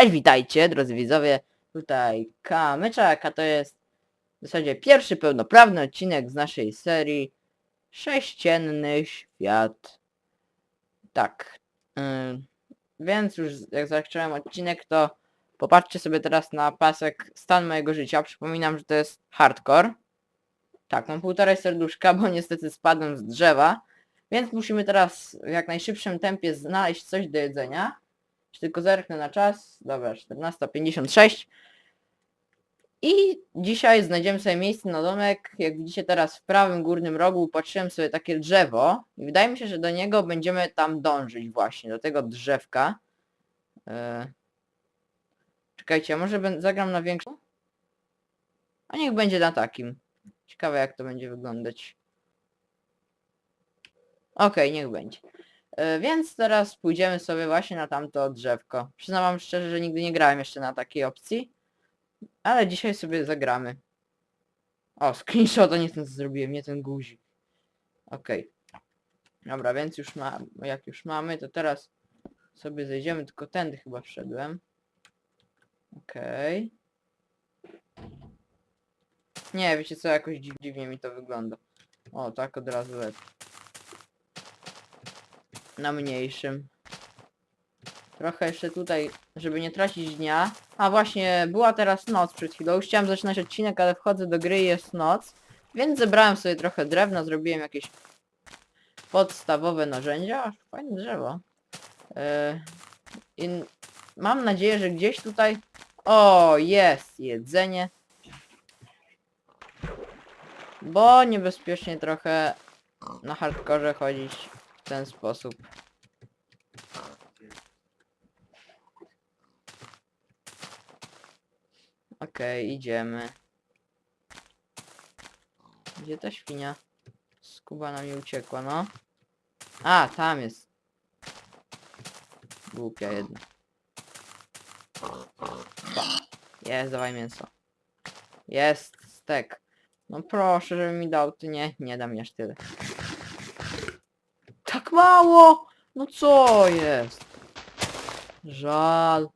Cześć, witajcie, drodzy widzowie. Tutaj Kamyczak, a to jest w zasadzie pierwszy pełnoprawny odcinek z naszej serii Sześcienny Świat. Tak. ym, więc już jak zacząłem odcinek, to popatrzcie sobie teraz na pasek stan mojego życia. Przypominam, że to jest hardcore. Tak, mam półtorej serduszka, bo niestety spadłem z drzewa. Więc musimy teraz w jak najszybszym tempie znaleźć coś do jedzenia. Czy tylko zerknę na czas. Dobra, 14.56. I dzisiaj znajdziemy sobie miejsce na domek. Jak widzicie teraz w prawym górnym rogu patrzyłem sobie takie drzewo. I wydaje mi się, że do niego będziemy tam dążyć właśnie, do tego drzewka. E... Czekajcie, może zagram na większą? A niech będzie na takim. Ciekawe jak to będzie wyglądać. Okej, niech będzie. E, Więc teraz pójdziemy sobie właśnie na tamto drzewko. Przyznam szczerze, że nigdy nie grałem jeszcze na takiej opcji. Ale dzisiaj sobie zagramy. O, screenshota nie ten zrobiłem, nie ten guzik. Okej. Dobra, więc już ma, jak już mamy, to teraz sobie zejdziemy, tylko tędy chyba wszedłem. Okej. Nie, wiecie co, jakoś dziw, dziwnie mi to wygląda. O, tak od razu lepiej na mniejszym. Trochę jeszcze tutaj, żeby nie tracić dnia. A właśnie, była teraz noc przed chwilą. Już chciałem zaczynać odcinek, ale wchodzę do gry i jest noc. Więc zebrałem sobie trochę drewna, zrobiłem jakieś podstawowe narzędzia. Aż Fajne drzewo. Yy, mam nadzieję, że gdzieś tutaj... O, jest jedzenie. Bo niebezpiecznie trochę na hardkorze chodzić ten sposób. Okej, idziemy. Gdzie ta świnia? Skubana mi uciekła, no. A, tam jest. Głupia jedna. Jest, dawaj mięso. Jest, stek. No proszę, żeby mi dał, ty nie, nie dam mi aż tyle. Mało! No co jest? Żal.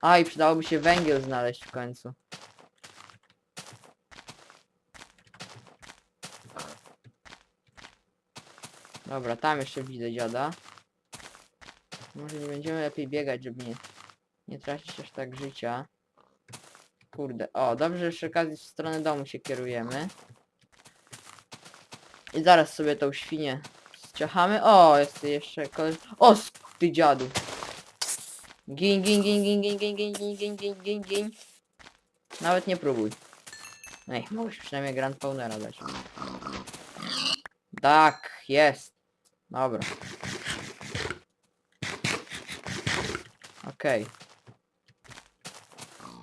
A i przydałoby się węgiel znaleźć w końcu. Dobra, tam jeszcze widzę dziada. Może nie będziemy lepiej biegać, żeby nie, nie tracić aż tak życia. Kurde, o, dobrze, że przy okazji w stronę domu się kierujemy. I zaraz sobie tą świnię Ciachamy. O, jest jeszcze koleś... O, ty dziadu. Gin, gin, gin, gin, gin, gin, gin, gin, gin, gin, gin, gin. Nawet nie próbuj. Ej, mogłeś przynajmniej Grand Pawnera dać. Tak, jest. Dobra. Okej.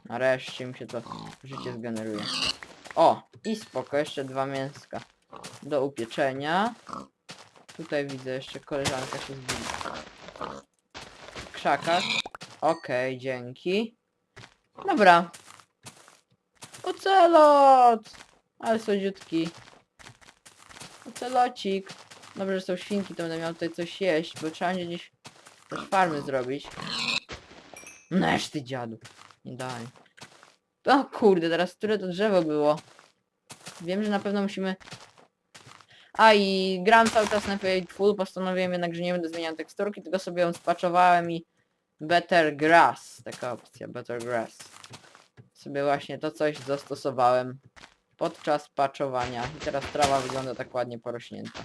Nareszcie mi się to życie zgeneruje. O, i spoko, jeszcze dwa mięska do upieczenia. Tutaj widzę jeszcze koleżanka się zbiła. W krzakach. Okej, dzięki. Dobra. Ocelot! Ale słodziutki. Ocelocik. Dobrze, że są świnki, to będę miał tutaj coś jeść, bo trzeba będzie gdzieś farmy zrobić. Nesz ty dziadu. Nie daj. O kurde, teraz które to drzewo było? Wiem, że na pewno musimy a i gram cały czas na Fate Full, postanowiłem jednak, że nie będę zmieniał teksturki, tylko sobie ją spaczowałem i Better Grass, taka opcja, Better Grass. Sobie właśnie to coś zastosowałem podczas patchowania i teraz trawa wygląda tak ładnie porośnięta.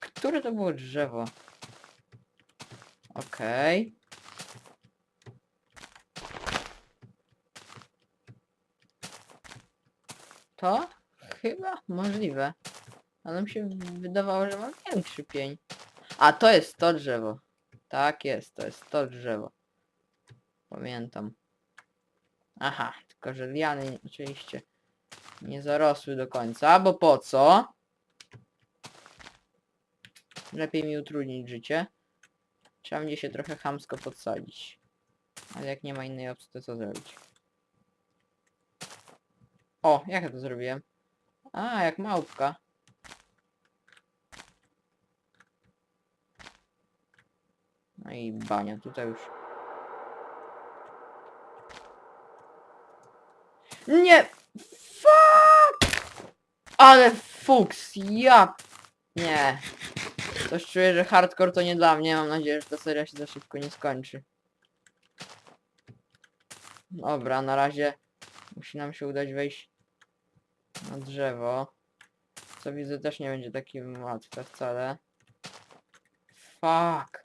Które to było drzewo? Okej. To? Chyba możliwe. Ale mi się wydawało, że mam większy pień. A to jest to drzewo. Tak jest, to jest to drzewo. Pamiętam. Aha, tylko że liany oczywiście nie zarosły do końca, bo po co? Lepiej mi utrudnić życie. Trzeba będzie się trochę chamsko podsadzić. Ale jak nie ma innej opcji, to co zrobić? O, jak ja to zrobiłem? A, jak małpka. i bania, tutaj już. Nie! Fuck! Ale fuks, ja... Nie. Coś czuję, że hardcore to nie dla mnie. Mam nadzieję, że ta seria się za szybko nie skończy. Dobra, na razie musi nam się udać wejść na drzewo. Co widzę też nie będzie takim łatwe wcale. Fuck.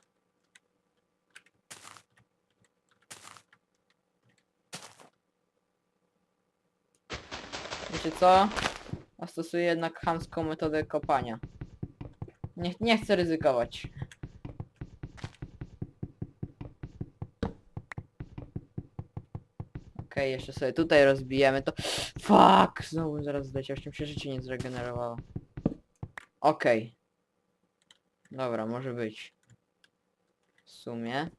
Wiecie co? A stosuję jednak chamską metodę kopania. Nie, nie chcę ryzykować. Okej, jeszcze sobie tutaj rozbijemy to. Fuck! Znowu zaraz jeszcze mi się życie nie zregenerowało. Okej. Dobra, może być. W sumie.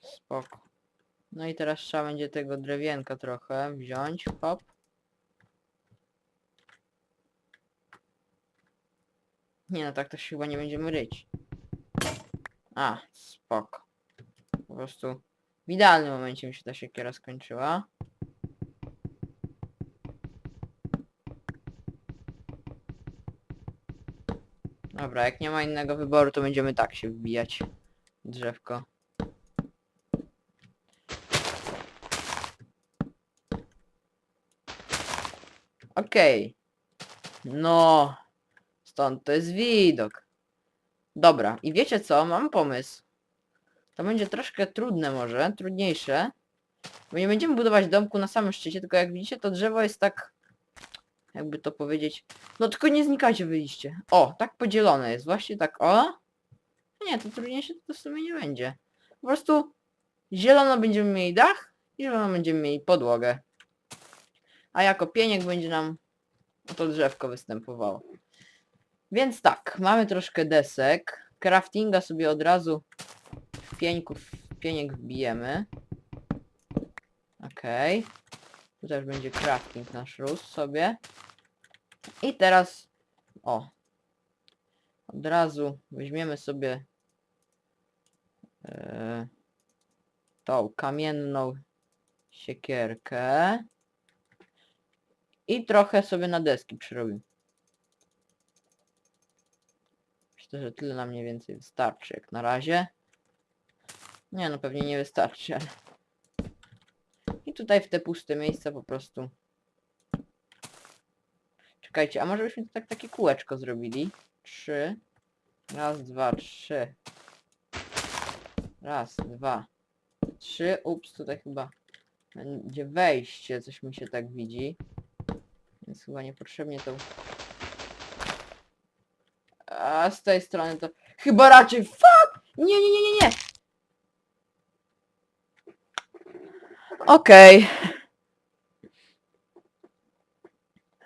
Spoko. No i teraz trzeba będzie tego drewienka trochę wziąć. Hop. Nie no, tak to się chyba nie będziemy ryć. A, spoko. Po prostu w idealnym momencie mi się ta siekiera skończyła. Dobra, jak nie ma innego wyboru, to będziemy tak się wbijać. Drzewko. Okej. No. Stąd to jest widok. Dobra, i wiecie co? Mam pomysł. To będzie troszkę trudne może, trudniejsze. Bo nie będziemy budować domku na samym szczycie, tylko jak widzicie to drzewo jest tak... Jakby to powiedzieć... No tylko nie znikajcie wyjście. O, tak podzielone jest, właśnie tak, o. Nie, to trudniejsze to w sumie nie będzie. Po prostu zielono będziemy mieli dach i zielono będziemy mieli podłogę. A jako pieniek będzie nam to drzewko występowało. Więc tak, mamy troszkę desek. Craftinga sobie od razu w pieńków, w pieniek wbijemy. Okej. Tu też będzie crafting nasz rósł sobie. I teraz... O. Od razu weźmiemy sobie... E, tą kamienną siekierkę. I trochę sobie na deski przyrobimy. Myślę, że tyle nam mniej więcej wystarczy jak na razie. Nie no, pewnie nie wystarczy, ale... I tutaj w te puste miejsca po prostu... Czekajcie, a może byśmy tu tak takie kółeczko zrobili? Trzy. Raz, dwa, trzy. Raz, dwa, trzy. Ups, tutaj chyba będzie wejście, coś mi się tak widzi. Więc chyba niepotrzebnie to... A z tej strony to... Chyba raczej... Fuck! Nie, nie, nie, nie, nie! Okej.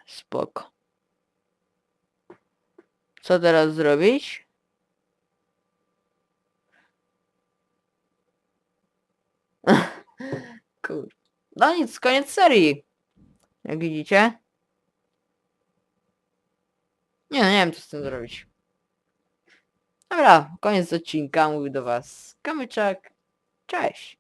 Spoko. Co teraz zrobić? Kur... No nic, koniec serii. Jak widzicie. Nie, no nie wiem co z tym zrobić. Dobra, koniec odcinka. Mówił do was Kamyczak. Cześć.